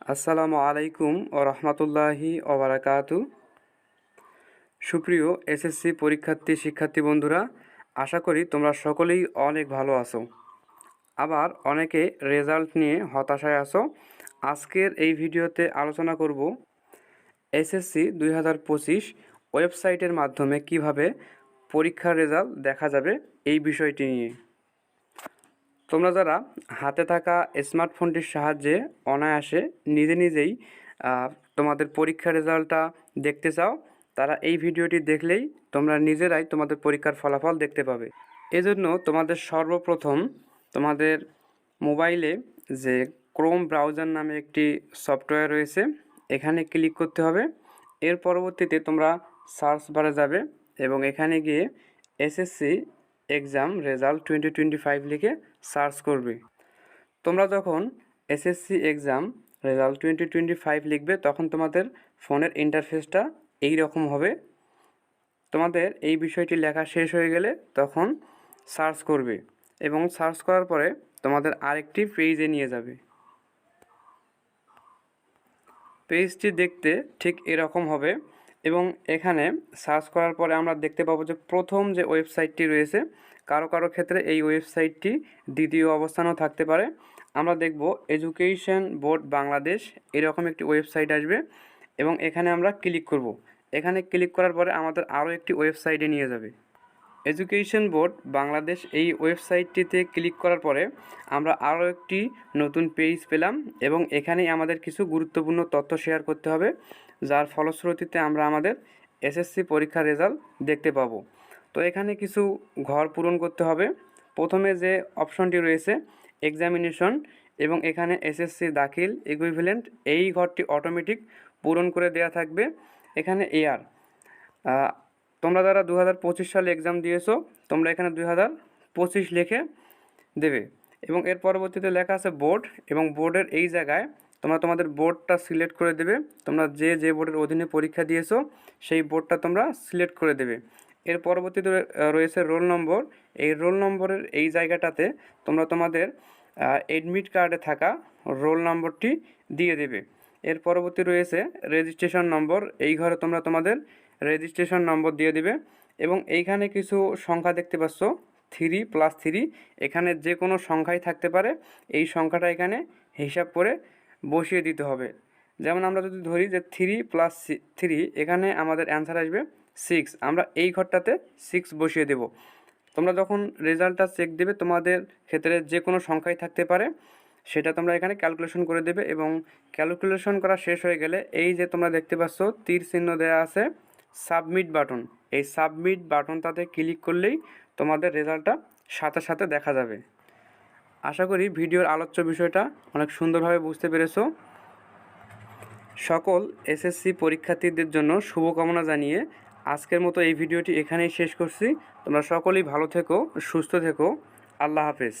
আসসালামু আলাইকুম ও রহমতুল্লাহি ওবরাকাতু সুপ্রিয় এসএসসি পরীক্ষার্থী, শিক্ষার্থী বন্ধুরা, আশা করি তোমরা সকলেই অনেক ভালো আছো। আবার অনেকে রেজাল্ট নিয়ে হতাশায় আছো। আজকের এই ভিডিওতে আলোচনা করব এসএসসি দুই হাজার পঁচিশ ওয়েবসাইটের মাধ্যমে কীভাবে পরীক্ষার রেজাল্ট দেখা যাবে এই বিষয়টি নিয়ে। তোমরা যারা হাতে থাকা স্মার্টফোনটির সাহায্যে অনায়াসে নিজে নিজেই তোমাদের পরীক্ষার রেজাল্টটা দেখতে চাও, তারা এই ভিডিওটি দেখলেই তোমরা নিজেরাই তোমাদের পরীক্ষার ফলাফল দেখতে পাবে। এজন্য তোমাদের সর্বপ্রথম তোমাদের মোবাইলে যে ক্রোম ব্রাউজার নামে একটি সফটওয়্যার রয়েছে, এখানে ক্লিক করতে হবে। এর পরবর্তীতে তোমরা সার্চ বারে যাবে এবং এখানে গিয়ে SSC exam result twenty twenty five লিখে সার্চ করবে। তোমরা যখন SSC exam result twenty twenty five লিখবে, তখন তোমাদের ফোনের ইন্টারফেসটা এই রকম হবে। তোমাদের এই বিষয়টি লেখা শেষ হয়ে গেলে তখন সার্চ করবে এবং সার্চ করার পরে তোমাদের আরেকটি পেজে নিয়ে যাবে। পেজটি দেখতে ঠিক এরকম হবে। এবং এখানে সার্চ করার পরে আমরা দেখতে পাবো যে প্রথম যে ওয়েবসাইটটি রয়েছে, কারও কারও ক্ষেত্রে এই ওয়েবসাইটটি দ্বিতীয় অবস্থানেও থাকতে পারে। আমরা দেখব এডুকেশন বোর্ড বাংলাদেশ এরকম একটি ওয়েবসাইট আসবে এবং এখানে আমরা ক্লিক করব। এখানে ক্লিক করার পরে আমাদের আরও একটি ওয়েবসাইটে নিয়ে যাবে। এডুকেশন বোর্ড বাংলাদেশ এই ওয়েবসাইটটিতে ক্লিক করার পরে আমরা আরও একটি নতুন পেজ পেলাম এবং এখানেই আমাদের কিছু গুরুত্বপূর্ণ তথ্য শেয়ার করতে হবে, যার ফলশ্রুতিতে আমরা আমাদের এসএসসি পরীক্ষার রেজাল্ট দেখতে পাবো। তো এখানে কিছু ঘর পূরণ করতে হবে। প্রথমে যে অপশনটি রয়েছে, এক্সামিনেশন এবং এখানে এসএসসি দাখিল ইকুইভ্যালেন্ট এই ঘরটি অটোমেটিক পূরণ করে দেওয়া থাকবে। এখানে এয়ার তোমরা যারা দু হাজার পঁচিশ সালে এক্সাম দিয়েছ, তোমরা এখানে দুই হাজার পঁচিশ লিখে দেবে। এবং এর পরবর্তীতে লেখা আছে বোর্ড, এবং বোর্ডের এই জায়গায় তোমরা তোমাদের বোর্ডটা সিলেক্ট করে দেবে। তোমরা যে যে বোর্ডের অধীনে পরীক্ষা দিয়েছ, সেই বোর্ডটা তোমরা সিলেক্ট করে দেবে। এর পরবর্তীতে রয়েছে রোল নম্বর। এই রোল নম্বরের এই জায়গাটাতে তোমরা তোমাদের এডমিট কার্ডে থাকা রোল নম্বরটি দিয়ে দেবে। এর পরবর্তী রয়েছে রেজিস্ট্রেশন নম্বর এই ঘরে তোমরা তোমাদের রেজিস্ট্রেশন নম্বর দিয়ে দিবে। এবং এইখানে কিছু সংখ্যা দেখতে পাচ্ছ, থ্রি প্লাস থ্রি। এখানে যে কোনো সংখ্যাই থাকতে পারে। এই সংখ্যাটা এখানে হিসাব করে বসিয়ে দিতে হবে। যেমন আমরা যদি ধরি যে থ্রি প্লাস থ্রি, এখানে আমাদের অ্যান্সার আসবে সিক্স আমরা এই ঘরটাতে সিক্স বসিয়ে দেব। তোমরা যখন রেজাল্টটা চেক দেবে, তোমাদের ক্ষেত্রে যে কোনো সংখ্যাই থাকতে পারে, সেটা তোমরা এখানে ক্যালকুলেশন করে দেবে। এবং ক্যালকুলেশন করা শেষ হয়ে গেলে এই যে তোমরা দেখতে পাচ্ছ, তীর চিহ্ন দেওয়া আছে সাবমিট বাটন। এই সাবমিট বাটনটাতে ক্লিক করলেই তোমাদের রেজাল্টটা সাথে সাথে দেখা যাবে। আশা করি ভিডিওর আলোচ্য বিষয়টা অনেক সুন্দরভাবে বুঝতে পেরেছ। সকল এসএসসি পরীক্ষার্থীদের জন্য শুভকামনা জানিয়ে আজকের মতো এই ভিডিওটি এখানেই শেষ করছি। তোমরা সকলেই ভালো থেকো, সুস্থ থেকো। আল্লাহ হাফেজ।